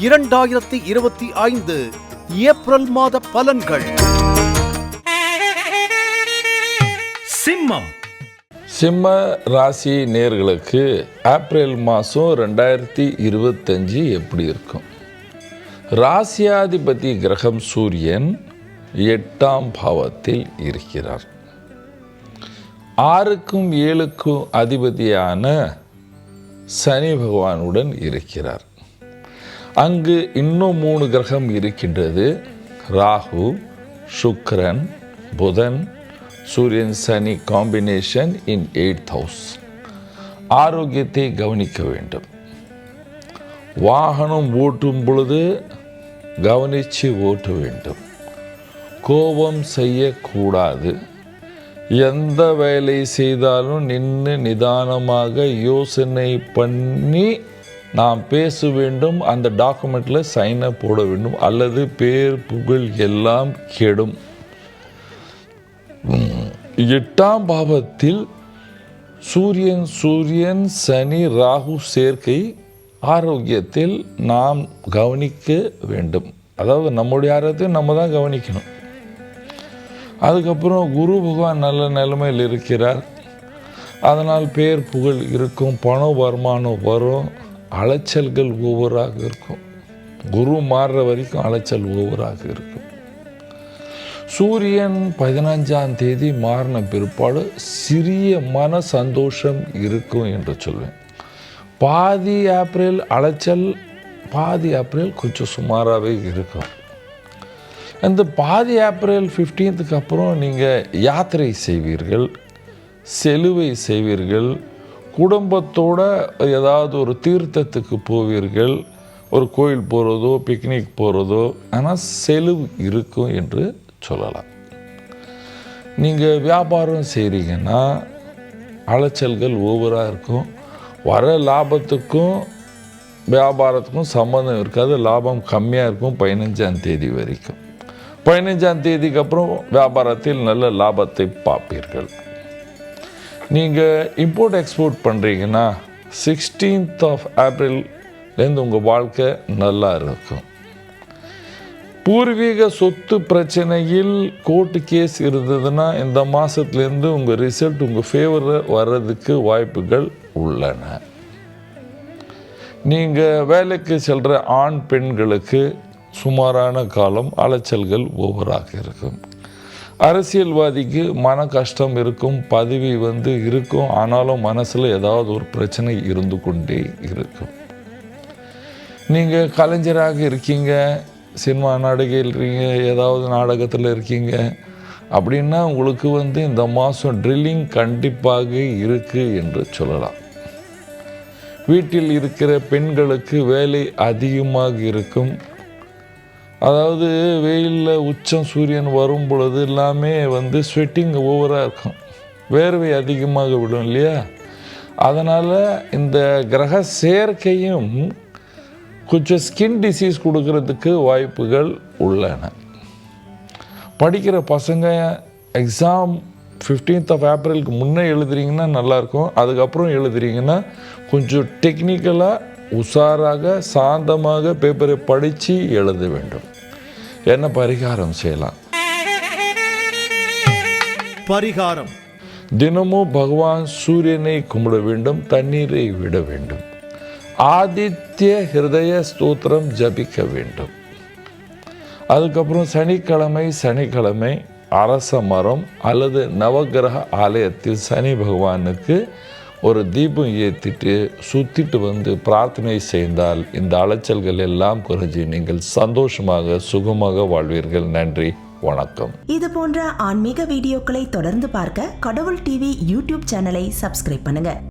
இரண்டாயிரத்தி இருபத்தி ஐந்து ஏப்ரல் மாத பலன்கள். சிம்மம். சிம்ம ராசி நேர்களுக்கு ஏப்ரல் மாதம் ரெண்டாயிரத்தி இருபத்தஞ்சி எப்படி இருக்கும்? ராசியாதிபதி கிரகம் சூரியன் எட்டாம் பாவத்தில் இருக்கிறார். ஆறுக்கும் ஏழுக்கும் அதிபதியான சனி பகவானுடன் இருக்கிறார். அங்கு இன்னும் மூணு கிரகம் இருக்கின்றது. Rahu Shukran Budhan Suriyan Sani combination in eight house ஆரோக்கியத்தை கவனிக்க வேண்டும். வாகனம் ஓட்டும் பொழுது கவனித்து ஓட்ட வேண்டும். கோபம் செய்யக்கூடாது. எந்த வேலை செய்தாலும் நின்று நிதானமாக யோசனை பண்ணி நாம் பேச வேண்டும் அந்த டாக்குமெண்ட்டில் சைனை போட வேண்டும் அல்லது பேர் புகழ் எல்லாம் கெடும். எட்டாம் பாவத்தில் சூரியன் சூரியன் சனி ராகு சேர்க்கை ஆரோக்கியத்தில் நாம் கவனிக்க வேண்டும். அதாவது நம்முடைய ஆரோக்கியத்தை நம்ம தான் கவனிக்கணும். அதுக்கப்புறம் குரு பகவான் நல்ல நிலைமையில் இருக்கிறார். அதனால் பேர் புகழ் இருக்கும் பண வருமானம் வரும். அலைச்சல்கள் ஒவ்வொருவராக இருக்கும். குரு மாறுற வரைக்கும் அலைச்சல் ஒவ்வொருவராக இருக்கும். சூரியன் பதினஞ்சாம் தேதி மாறின பிற்பாடு சிறிய மன சந்தோஷம் இருக்கும் என்று சொல்வேன். பாதி ஏப்ரல் அலைச்சல் பாதி ஏப்ரல் கொஞ்சம் சுமாராகவே இருக்கும். அந்த பாதி ஏப்ரல் ஃபிஃப்டீன்த்துக்கு அப்புறம் நீங்கள் யாத்திரை செய்வீர்கள் செலுவை செய்வீர்கள் குடும்பத்தோட ஏதாவது ஒரு தீர்த்தத்துக்கு போவீர்கள். ஒரு கோயில் போகிறதோ பிக்னிக் போகிறதோ ஆனால் செலவு இருக்கும் என்று சொல்லலாம். நீங்கள் வியாபாரம் செய்கிறீங்கன்னா அலைச்சல்கள் ஓவராக இருக்கும். வர லாபத்துக்கும் வியாபாரத்துக்கும் சம்மந்தம் இருக்காது. லாபம் கம்மியாக இருக்கும் பதினஞ்சாம் தேதி வரைக்கும். பதினஞ்சாம் தேதிக்கு அப்புறம் வியாபாரத்தில் நல்ல லாபத்தை பார்ப்பீர்கள். நீங்கள் இம்போர்ட் எக்ஸ்போர்ட் பண்ணுறீங்கன்னா சிக்ஸ்டீன்த் ஆஃப் ஏப்ரல்லேருந்து உங்கள் வாழ்க்கை நல்லா இருக்கும். பூர்வீக சொத்து பிரச்சனையில் கோர்ட்டு கேஸ் இருந்ததுன்னா இந்த மாதத்துலேருந்து உங்கள் ரிசல்ட் உங்கள் ஃபேவரில் வர்றதுக்கு வாய்ப்புகள் உள்ளன. நீங்கள் வேலைக்கு செல்கிற ஆண் பெண்களுக்கு சுமாரான காலம் அலைச்சல்கள் ஓவராக இருக்கும். அரசியல்வாதிக்கு மன கஷ்டம் இருக்கும் பதவி வந்து இருக்கும் ஆனாலும் மனசில் ஏதாவது ஒரு பிரச்சனை இருந்து கொண்டே இருக்கும். நீங்கள் கலைஞராக இருக்கீங்க சினிமா நாடகையில் இருக்கீங்க ஏதாவது நாடகத்தில் இருக்கீங்க அப்படின்னா உங்களுக்கு வந்து இந்த மாதம் ட்ரில்லிங் கண்டிப்பாக இருக்குது என்று சொல்லலாம். வீட்டில் இருக்கிற பெண்களுக்கு வேலை அதிகமாக இருக்கும் அதாவது வெயிலில் உச்சம் சூரியன் வரும் பொழுது எல்லாமே வந்து ஸ்வெட்டிங் ஓவராக இருக்கும். வேர்வை அதிகமாக விடும் இல்லையா? அதனால் இந்த கிரக சேர்க்கையும் கொஞ்சம் ஸ்கின் டிசீஸ் கொடுக்கறதுக்கு வாய்ப்புகள் உள்ளன. படிக்கிற பசங்க எக்ஸாம் ஃபிஃப்டீன்த் ஆஃப் ஏப்ரலுக்கு முன்னே எழுதுறீங்கன்னா நல்லாயிருக்கும் அதுக்கப்புறம் எழுதுறீங்கன்னா கொஞ்சம் டெக்னிக்கலாக உஷாராக சாந்தமாக பேப்பரை படித்து எழுத வேண்டும். என்ன பரிகாரம் செய்யலாம்? பரிகாரம். தினமும் பகவான் சூரியனை கும்பிட வேண்டும் தண்ணீரை விட வேண்டும். ஆதித்ய ஹிருதய ஸ்தோத்திரம் ஜபிக்க வேண்டும். அதுக்கப்புறம் சனிக்கிழமை சனிக்கிழமை அரச மரம் அல்லது நவக்கிரக ஆலயத்தில் சனி பகவானுக்கு ஒரு தீபம் ஏற்றிட்டு சுற்றிட்டு வந்து பிரார்த்தனை செய்தால் இந்த அலைச்சல்கள் எல்லாம் குறைஞ்சி நீங்கள் சந்தோஷமாக சுகமாக வாழ்வீர்கள். நன்றி. வணக்கம். இது போன்ற ஆன்மீக வீடியோக்களை தொடர்ந்து பார்க்க கடவுள் டிவி யூடியூப் சேனலை சப்ஸ்கிரைப் பண்ணுங்க.